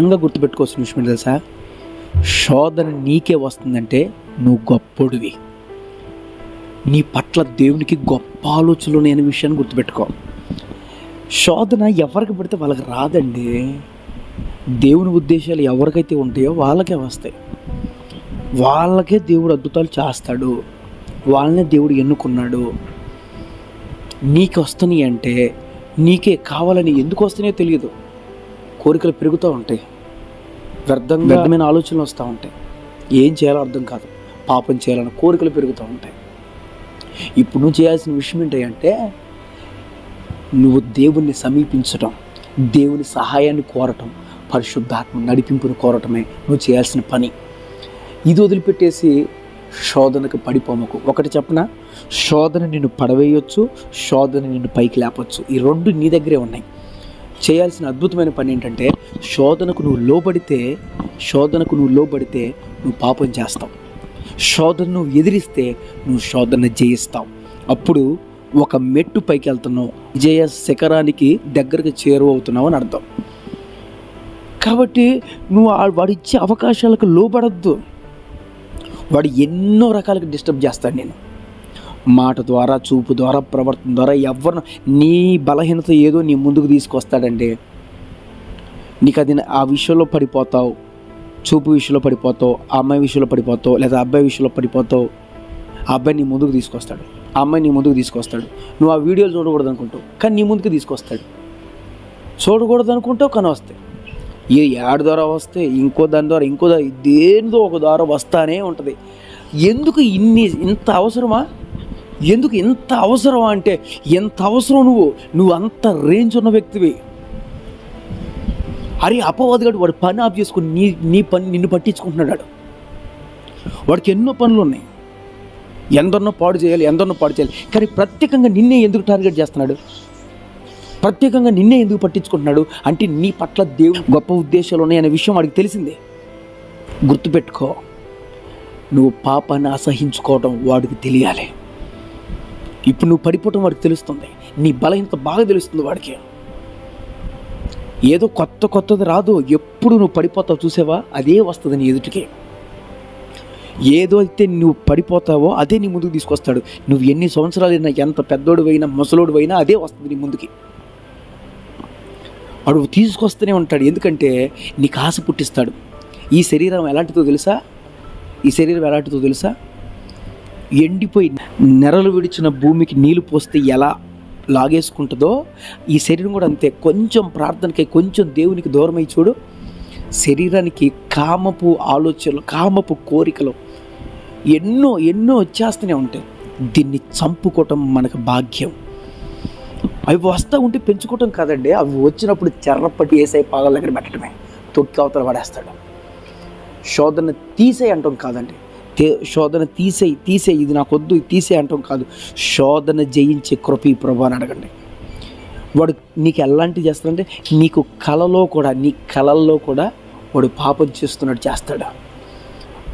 ఇంకా గుర్తుపెట్టుకోవాల్సిన విషయం తెలుసా? శోధన నీకే వస్తుందంటే నువ్వు గొప్పోడివి. నీ పట్ల దేవునికి గొప్ప ఆలోచనలు లేని విషయాన్ని గుర్తుపెట్టుకో. శోధన ఎవరికి పడితే వాళ్ళకి రాదండి. దేవుని ఉద్దేశాలు ఎవరికైతే ఉంటాయో వాళ్ళకే వస్తాయి. వాళ్ళకే దేవుడు అద్భుతాలు చేస్తాడు. వాళ్ళనే దేవుడు ఎన్నుకున్నాడు. నీకు వస్తున్నాయి అంటే నీకే కావాలని ఎందుకు వస్తున్నాయో తెలియదు. కోరికలు పెరుగుతూ ఉంటాయి. వ్యర్థంగా వ్యర్థమైన ఆలోచనలు వస్తూ ఉంటాయి. ఏం చేయాలో అర్థం కాదు. పాపం చేయాలని కోరికలు పెరుగుతూ ఉంటాయి. ఇప్పుడు నువ్వు చేయాల్సిన విషయం ఏంటంటే నువ్వు దేవుణ్ణి సమీపించటం దేవుని సహాయాన్ని కోరటం పరిశుద్ధాత్మ నడిపింపును కోరటమే నువ్వు చేయాల్సిన పని. ఇది వదిలిపెట్టేసి శోధనకు పడిపోమకు. ఒకటి చెప్పన? శోధన నిన్ను పడవేయొచ్చు శోధన నిన్ను పైకి లేపచ్చు. ఈ రెండు నీ దగ్గరే ఉన్నాయి. చేయాల్సిన అద్భుతమైన పని ఏంటంటే శోధనకు నువ్వు లోబడితే శోధనకు నువ్వు లోబడితే నువ్వు పాపం చేస్తావు. శోధన నువ్వు ఎదిరిస్తే నువ్వు శోధన జయిస్తావు. అప్పుడు ఒక మెట్టు పైకి వెళ్తున్నావు. విజయ శిఖరానికి దగ్గరకు చేరువవుతున్నావు అని అర్థం. కాబట్టి నువ్వు వాడిచ్చే వాడు ఇచ్చే అవకాశాలకు లోబడద్దు. వాడు ఎన్నో రకాలుగా డిస్టర్బ్ చేస్తాడు నేను మాట ద్వారా చూపు ద్వారా ప్రవర్తన ద్వారా ఎవరిని నీ బలహీనత ఏదో నీ ముందుకు తీసుకొస్తాడండి నీకు అది ఆ విషయంలో పడిపోతావు చూపు విషయంలో పడిపోతావు ఆ అమ్మాయి విషయంలో పడిపోతావు లేదా అబ్బాయి విషయంలో పడిపోతావు ఆ అబ్బాయి నీ ముందుకు తీసుకొస్తాడు. ఆ అమ్మాయి నీ ముందుకు తీసుకొస్తాడు. నువ్వు ఆ వీడియోలు చూడకూడదు అనుకుంటావు కానీ నీ ముందుకు తీసుకొస్తాడు. చూడకూడదు అనుకుంటావు కానీ వస్తాయి. ఏ యాడ్ ద్వారా వస్తే ఇంకో దాని ద్వారా ఇంకో దాని దేనిదో ఒక ద్వారా వస్తానే ఉంటుంది. ఎందుకు ఇన్ని ఇంత అవసరమా? ఎందుకు ఎంత అవసరం అంటే ఎంత అవసరం నువ్వు? నువ్వు అంత రేంజ్ ఉన్న వ్యక్తివి. అరే అపవాదిగాడు వాడు పని ఆఫ్ చేసుకుని నీ నీ పని నిన్ను పట్టించుకుంటున్నాడు వాడికి ఎన్నో పనులు ఉన్నాయి. ఎందరినో పాడు చేయాలి ఎందరినో పాడు చేయాలి. కానీ ప్రత్యేకంగా నిన్నే ఎందుకు టార్గెట్ చేస్తున్నాడు? ప్రత్యేకంగా నిన్నే ఎందుకు పట్టించుకుంటున్నాడు? అంటే నీ పట్ల దేవుడు గొప్ప ఉద్దేశాలు ఉన్నాయనే విషయం వాడికి తెలిసిందే. గుర్తుపెట్టుకో. నువ్వు పాపాన్ని అసహించుకోవడం వాడికి తెలియాలి. ఇప్పుడు నువ్వు పడిపోవటం వాడికి తెలుస్తుంది. నీ బలహీనత బాగా తెలుస్తుంది వాడికి. ఏదో కొత్త కొత్తది రాదు. ఎప్పుడు నువ్వు పడిపోతావు చూసావా? అదే వస్తుంది నీ ఎదుటికి. ఏదో అయితే నువ్వు పడిపోతావో అదే నీ ముందుకు తీసుకొస్తాడు. నువ్వు ఎన్ని సంవత్సరాలు అయినా ఎంత పెద్దోడు అయినా ముసలోడు అయినా అదే వస్తుంది నీ ముందుకి. వాడు తీసుకొస్తూనే ఉంటాడు. ఎందుకంటే నీకు ఆశ పుట్టిస్తాడు. ఈ శరీరం ఎలాంటిదో తెలుసా? ఈ శరీరం ఎలాంటిదో తెలుసా? ఎండిపోయి నెరలు విడిచిన భూమికి నీళ్ళు పోస్తే ఎలా లాగేసుకుంటుందో ఈ శరీరం కూడా అంతే. కొంచెం ప్రార్థనకి కొంచెం దేవునికి దూరమై చూడు. శరీరానికి కామపు ఆలోచనలు కామపు కోరికలు ఎన్నో ఎన్నో వచ్చేస్తూనే ఉంటాయి. దీన్ని చంపుకోవటం మనకు భాగ్యం. అవి వస్తూ ఉంటే పెంచుకోవటం కాదండి. అవి వచ్చినప్పుడు చెర్రపట్టి వేసే పాదాల దగ్గర పెట్టడమే. తొక్కి అవతల పడేస్తాడు. శోధన తీసేయి అంటాం కాదండి. శోధన తీసేయి తీసేయి ఇది నాకు వద్దు తీసే అంటాం కాదు. శోధన జయించే కృప ప్రభు అని అడగండి. వాడు నీకు ఎలాంటి చేస్తాడంటే నీకు కలలో కూడా నీ కళల్లో కూడా వాడు పాపం చేస్తున్నట్టు చేస్తాడు?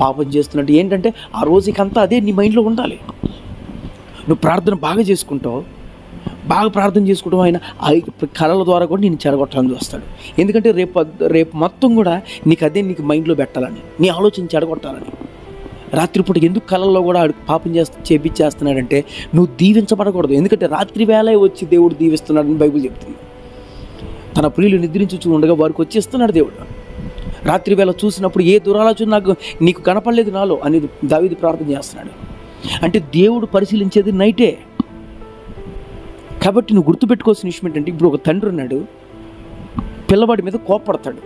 పాపం చేస్తున్నట్టు ఏంటంటే ఆ రోజుకంతా అదే నీ మైండ్లో ఉండాలి. నువ్వు ప్రార్థన బాగా చేసుకుంటావు. బాగా ప్రార్థన చేసుకోవడం ఆయన ఆ కళల ద్వారా కూడా నేను చెడగొట్టాలని చూస్తాడు. ఎందుకంటే రేపు రేపు మొత్తం కూడా నీకు అదే నీకు మైండ్లో పెట్టాలని నీ ఆలోచన చెడగొట్టాలని. రాత్రిపూట ఎందుకు కళల్లో కూడా పాపం చేస్తా చేపించేస్తున్నాడంటే నువ్వు దీవించబడకూడదు. ఎందుకంటే రాత్రి వేళ వచ్చి దేవుడు దీవిస్తున్నాడని బైబుల్ చెప్తుంది. తన ప్రియులు నిద్రించుచూ ఉండగా వారికి వచ్చేస్తున్నాడు దేవుడు. రాత్రి వేళ చూసినప్పుడు ఏ దురాలోచన నాకు నీకు కనపడలేదు నాలో అనేది దావిది ప్రార్థన చేస్తున్నాడు. అంటే దేవుడు పరిశీలించేది నైటే. కాబట్టి నువ్వు గుర్తుపెట్టుకోవాల్సిన విషయం ఏంటంటే ఇప్పుడు ఒక తండ్రి ఉన్నాడు. పిల్లవాడి మీద కోపడతాడు.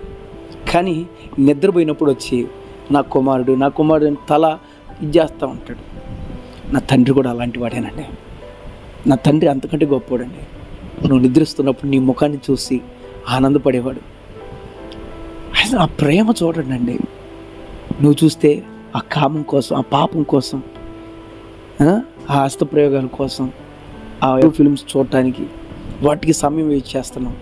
కానీ నిద్రపోయినప్పుడు వచ్చి నా కుమారుడు నా కుమారుడు తల ఇది చేస్తూ ఉంటాడు. నా తండ్రి కూడా అలాంటి వాడేనండి. నా తండ్రి అంతకంటే గొప్పవాడండి నువ్వు నిద్రిస్తున్నప్పుడు నీ ముఖాన్ని చూసి ఆనందపడేవాడు. అసలు ఆ ప్రేమ చూడండి నువ్వు చూస్తే ఆ కామం కోసం ఆ పాపం కోసం ఆ ఆ హస్తప్రయోగాల కోసం ఆ ఫిల్మ్స్ చూడటానికి వాటికి సమయం వేస్ట్ చేస్తున్నాం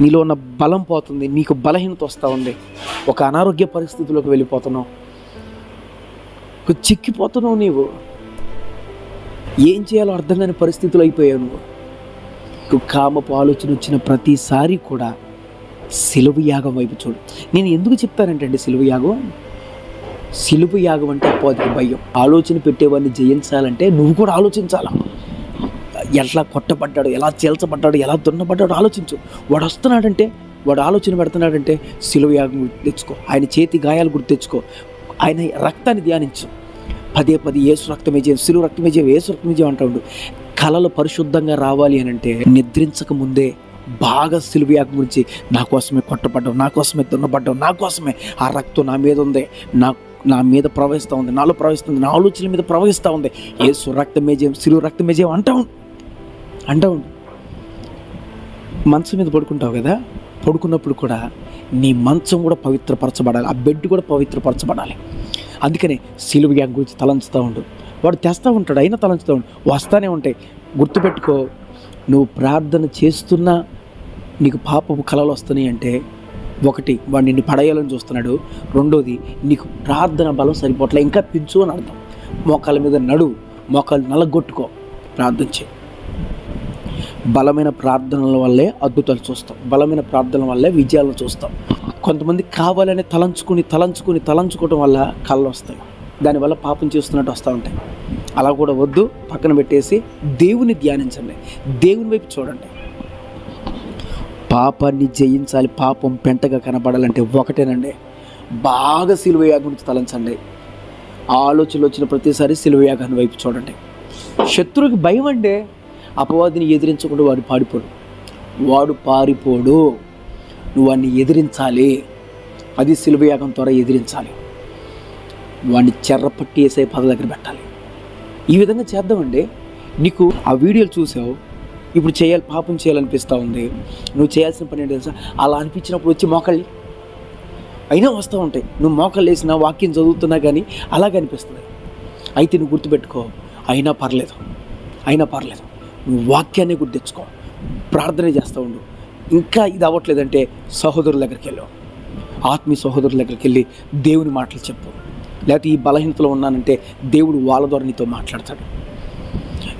నీలో ఉన్న బలం పోతుంది నీకు బలహీనత వస్తూ ఉంది. ఒక అనారోగ్య పరిస్థితిలోకి వెళ్ళిపోతున్నావు. చిక్కిపోతున్నావు నీవు. ఏం చేయాలో అర్థం కాని పరిస్థితులు అయిపోయావు నువ్వు. నీకు కామపు ఆలోచన వచ్చిన ప్రతిసారి కూడా సిలువ యాగం వైపు చూడు. నేను ఎందుకు చెప్తానంటే అండి సిలువ యాగం? సిలువ యాగం అంటే అపోదికి భయం. ఆలోచన పెట్టేవాడిని జయించాలంటే నువ్వు కూడా ఆలోచించాలా? ఎట్లా కొట్టబడ్డాడు ఎలా చేల్చబడ్డాడు ఎలా దున్నబడ్డాడు ఆలోచించు. వాడు వస్తున్నాడంటే వాడు ఆలోచన పెడుతున్నాడంటే సిలువ యాగం తెచ్చుకో ఆయన చేతి గాయాలు గుర్తు తెచ్చుకో ఆయన రక్తాన్ని ధ్యానించు. పదే పదే ఏసు రక్తమే చేయం సిలువ రక్తమే చేయం ఏసు రక్తమే చేయం అంటాడు కళలు పరిశుద్ధంగా రావాలి అని అంటే నిద్రించక ముందే బాగా సిలువ గురించి నా కోసమే కొట్టబడ్డావు నా కోసమే దున్నబడ్డావు నా కోసమే ఆ రక్తం నా మీద ఉంది నా నా మీద ప్రవహిస్తూ ఉంది నాలో ప్రవహిస్తుంది నా ఆలోచనల మీద ప్రవహిస్తూ ఉంది. ఏసు రక్తమే చేయం రక్తమేజయం రక్తమే చేయం అంటా మంచం మీద పడుకుంటావు కదా? పడుకున్నప్పుడు కూడా నీ మంచం కూడా పవిత్రపరచబడాలి. ఆ బెడ్ కూడా పవిత్రపరచబడాలి. అందుకనే సిలువ గ్యాంగ్ గురించి తలంచుతూ ఉండు. వాడు తెస్తూ ఉంటాడు అయినా తలంచుతూ ఉండు. వస్తానే ఉంటాయి. గుర్తుపెట్టుకో నువ్వు ప్రార్థన చేస్తున్నా నీకు పాపపు కళలు వస్తున్నాయి అంటే ఒకటి వాడు నిన్ను పడేయాలని చూస్తున్నాడు. రెండోది నీకు ప్రార్థన బలం సరిపోట్లే ఇంకా పెంచు అని అర్థం. మోకాల మీద నడు మోకాలు నలగొట్టుకో. ప్రార్థన చేయి. బలమైన ప్రార్థనల వల్లే అద్భుతాలు చూస్తాం. బలమైన ప్రార్థనల వల్లే విజయాలను చూస్తాం. కొంతమంది కావాలని తలంచుకుని తలంచుకుని తలంచుకోవడం వల్ల కళ్ళు వస్తాయి. దానివల్ల పాపం చేస్తున్నట్టు వస్తూ ఉంటాయి. అలా కూడా వద్దు. పక్కన పెట్టేసి దేవుని ధ్యానించండి. దేవుని వైపు చూడండి. పాపాన్ని జయించాలి. పాపం పెంటగా కనబడాలంటే ఒకటేనండి. బాగా సిలువయాగ గురించి తలంచండి. ఆలోచనలు వచ్చిన ప్రతిసారి సిలువయాగాన్ని వైపు చూడండి. శత్రువుకి భయం అండి. అపవాదిని ఎదిరించకుండా వాడు పాడిపోడు వాడు పారిపోడు. నువ్వు వాడిని ఎదిరించాలి. అది సిలువయాగం ద్వారా ఎదిరించాలి. వాడిని చెర్రపట్టి వేసే పద దగ్గర పెట్టాలి. ఈ విధంగా చేద్దామండి. నీకు ఆ వీడియోలు చూసావు. ఇప్పుడు చేయాలి పాపం చేయాలనిపిస్తూ ఉంది. నువ్వు చేయాల్సిన పని ఏంటి తెలుసా? అలా అనిపించినప్పుడు వచ్చి మోకాళ్ళి అయినా వస్తూ ఉంటాయి. నువ్వు మోకాళ్ళు వేసినా వాక్యం చదువుతున్నా కానీ అలాగే అనిపిస్తుంది. అయితే నువ్వు గుర్తుపెట్టుకో. అయినా పర్లేదు. అయినా పర్లేదు. నువ్వు వాక్యాన్ని గుర్తు తెచ్చుకో. ప్రార్థన చేస్తూ ఉండు. ఇంకా ఇది అవ్వట్లేదంటే సహోదరుల దగ్గరికి వెళ్ళు. ఆత్మీయ సహోదరుల దగ్గరికి వెళ్ళి దేవుని మాటలు చెప్పు. లేకపోతే ఈ బలహీనతలో ఉన్నానంటే దేవుడు వాళ్ళ ద్వారా నీతో మాట్లాడతాడు.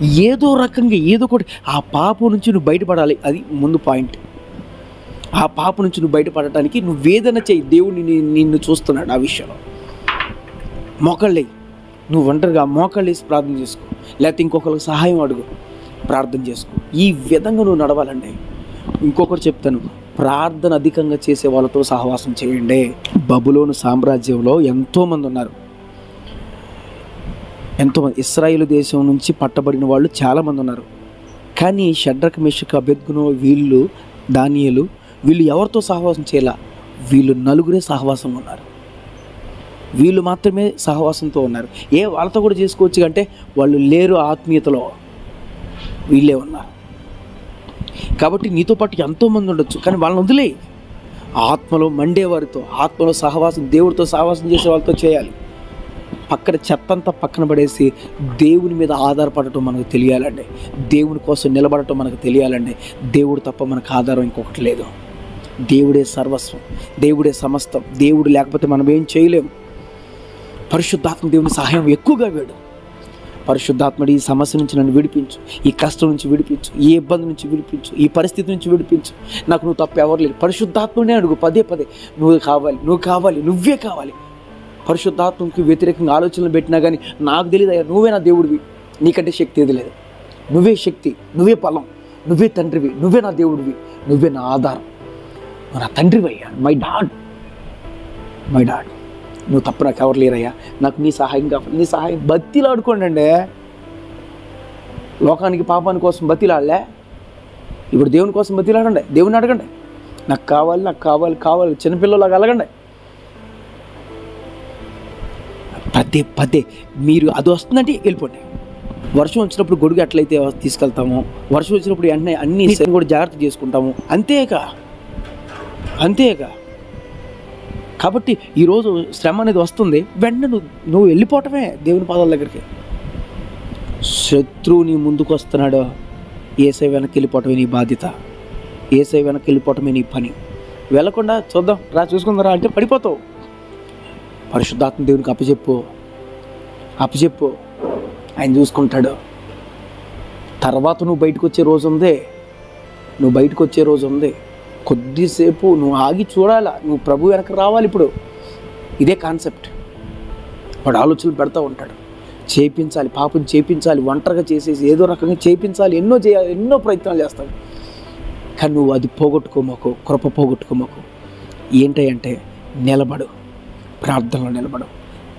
ఏదో రకంగా ఏదో ఒకటి ఆ పాపం నుంచి నువ్వు బయటపడాలి. అది ముందు పాయింట్. ఆ పాప నుంచి నువ్వు బయటపడటానికి నువ్వేదైనా చేయి. దేవుడు నిన్ను నిన్ను చూస్తున్నాడు ఆ విషయంలో. మోకాళ్ళే నువ్వు ఒంటరిగా మోకళ్ళేసి వేసి ప్రార్థన చేసుకో. లేకపోతే ఇంకొకరికి సహాయం అడుగు. ప్రార్థన చేసుకో. ఈ విధంగా నువ్వు నడవాలండి ఇంకొకటి చెప్తాను. ప్రార్థన అధికంగా చేసే వాళ్ళతో సహవాసం చేయండి. బబులోను సామ్రాజ్యంలో ఎంతోమంది ఉన్నారు. ఎంతోమంది. ఇస్రాయేల్ దేశం నుంచి పట్టబడిన వాళ్ళు చాలామంది ఉన్నారు. కానీ షడ్రక్ మిషక అభ్యర్థును వీళ్ళు దానియలు వీళ్ళు ఎవరితో సహవాసం చేయాల? వీళ్ళు నలుగురే సహవాసం ఉన్నారు. వీళ్ళు మాత్రమే సహవాసంతో ఉన్నారు. ఏ వాళ్ళతో కూడా చేసుకోవచ్చు అంటే వాళ్ళు లేరు ఆత్మీయతలో. వీళ్ళే ఉన్నారు. కాబట్టి నీతో పాటు ఎంతోమంది ఉండొచ్చు కానీ వాళ్ళని వదిలే ఆత్మలో మండేవారితో ఆత్మలో సహవాసం దేవుడితో సహవాసం చేసే వాళ్ళతో చేయాలి. పక్కన చెత్తంతా పక్కన పడేసి దేవుని మీద ఆధారపడటం మనకు తెలియాలండి. దేవుని కోసం నిలబడటం మనకు తెలియాలండి. దేవుడు తప్ప మనకు ఆధారం ఇంకొకటి లేదు. దేవుడే సర్వస్వం దేవుడే సమస్తం దేవుడు లేకపోతే మనం ఏం చేయలేము. పరిశుద్ధాత్మ దేవుని సహాయం ఎక్కువగా వేడు. పరిశుద్ధాత్ముడు ఈ సమస్య నుంచి నన్ను విడిపించు ఈ కష్టం నుంచి విడిపించు ఈ ఇబ్బంది నుంచి విడిపించు ఈ పరిస్థితి నుంచి విడిపించు. నాకు నువ్వు తప్ప ఎవరు లేదు పరిశుద్ధాత్మనే అడుగు పదే పదే. నువ్వు కావాలి నువ్వు కావాలి నువ్వే కావాలి. పరిశుద్ధాత్మకి వ్యతిరేకంగా ఆలోచనలు పెట్టినా కానీ నాకు తెలియదు అయ్యా నువ్వే నా దేవుడివి. నీకంటే శక్తి ఏది లేదు. నువ్వే శక్తి నువ్వే బలం నువ్వే తండ్రివి నువ్వే నా దేవుడివి నువ్వే నా ఆధారం. నా తండ్రివి అయ్యా మై డాడ్ మై డాడ్ నువ్వు తప్ప నాకు ఎవరు లేరయ్యా? నాకు నీ సహాయం కావాలి నీ సహాయం బతిలు ఆడుకోండి అండి లోకానికి పాపాని కోసం బతిలాడలే ఇప్పుడు దేవుని కోసం బతిలాడండి దేవుని అడగండి. నాకు కావాలి నాకు కావాలి కావాలి. చిన్నపిల్లలాగా అలగండి. పదే పదే. మీరు అది వస్తుందంటే వెళ్ళిపోండి. వర్షం వచ్చినప్పుడు గొడుగు ఎట్లయితే తీసుకెళ్తాము వర్షం వచ్చినప్పుడు వెంటనే అన్ని కూడా జాగ్రత్త చేసుకుంటాము. అంతేగా? అంతేగా? కాబట్టి ఈరోజు శ్రమ అనేది వస్తుంది. వెంటనే నువ్వు నువ్వు వెళ్ళిపోవటమే దేవుని పాదాల దగ్గరికి. శత్రువు నీ ముందుకు వస్తున్నాడు ఏసై వెనక్కి వెళ్ళిపోవటమే నీ బాధ్యత. ఏసై వెనక్కి వెళ్ళిపోవటమే నీ పని. వెళ్ళకుండా చూద్దాం రా చూసుకుందరా అంటే పడిపోతావు. పరిశుద్ధాత్మ దేవునికి అప్పచెప్పు. అప్పచెప్పు. ఆయన చూసుకుంటాడు. తర్వాత నువ్వు బయటకు వచ్చే రోజు ఉంది. నువ్వు బయటకు వచ్చే రోజు ఉంది. కొద్దిసేపు నువ్వు ఆగి చూడాలా? నువ్వు ప్రభు వెనక రావాలి ఇప్పుడు. ఇదే కాన్సెప్ట్. వాడు ఆలోచనలు పెడతా ఉంటాడు. చేపించాలి పాపం చేపించాలి ఒంటరిగా చేసేసి ఏదో రకంగా చేపించాలి ఎన్నో చేయాలి ఎన్నో ప్రయత్నాలు చేస్తాడు. కానీ నువ్వు అది పోగొట్టుకోమాకు కృప పోగొట్టుకోమాకు. ఏంటంటే నిలబడు. ప్రార్థనలో నిలబడు.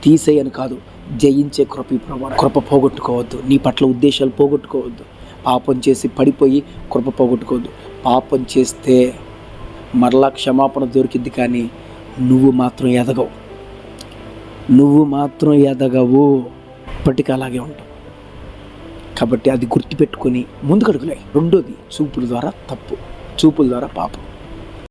తీసేయని కాదు జయించే కృప ఈ కృప పోగొట్టుకోవద్దు. నీ పట్ల ఉద్దేశాలు పోగొట్టుకోవద్దు. పాపం చేసి పడిపోయి కృప పోగొట్టుకోవద్దు. పాపం చేస్తే మరలా క్షమాపణ దొరికిద్ది కానీ నువ్వు మాత్రం ఎదగవు. నువ్వు మాత్రం ఎదగవు. ఇప్పటికీ అలాగే ఉంటావు. కాబట్టి అది గుర్తుపెట్టుకొని ముందుకడుగులే. రెండోది చూపుల ద్వారా తప్పు. చూపుల ద్వారా పాపం.